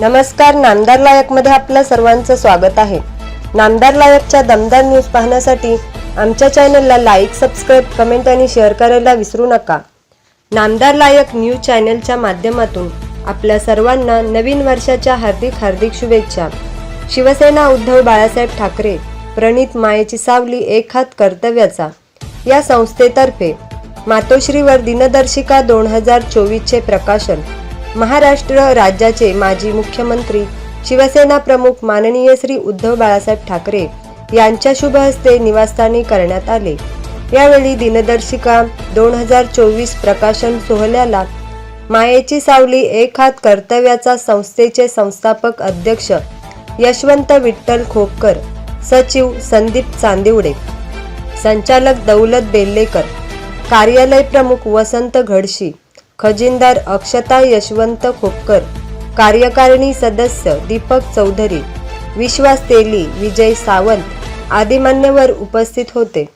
नमस्कार नामदार लायकमध्ये आपलं सर्वांचं स्वागत आहे. नामदार लायकच्या दमदार न्यूज पाहण्यासाठी आमच्या चॅनलला लाईक सबस्क्राईब कमेंट आणि शेअर करायला विसरू नका. नामदार लायक न्यूज चॅनलच्या माध्यमातून आपल्या सर्वांना नवीन वर्षाच्या हार्दिक हार्दिक शुभेच्छा. शिवसेना उद्धव बाळासाहेब ठाकरे प्रणित मायेची सावली एक हात कर्तव्याचा. या संस्थेतर्फे मातोश्रीवर दिनदर्शिका दोन हजार चोवीसचे प्रकाशन. महाराष्ट्र राज्याचे माजी मुख्यमंत्री शिवसेना प्रमुख माननीय श्री उद्धव बाळासाहेब ठाकरे यांच्या शुभ हस्ते निवासस्थानी करण्यात आले. यावेळी दिनदर्शिका दोन हजार चोवीस प्रकाशन सोहळ्याला मायेची सावली एक हात कर्तव्याचा संस्थेचे संस्थापक अध्यक्ष यशवंत विठ्ठल खोपकर सचिव संदीप चांदिवडे संचालक दौलत बेल्लेकर कार्यालय प्रमुख वसंत घडशी खजिनदार अक्षता यशवंत खोपकर कार्यकारिणी सदस्य दीपक चौधरी विश्वास तेली विजय सावंत आदी मान्यवर उपस्थित होते.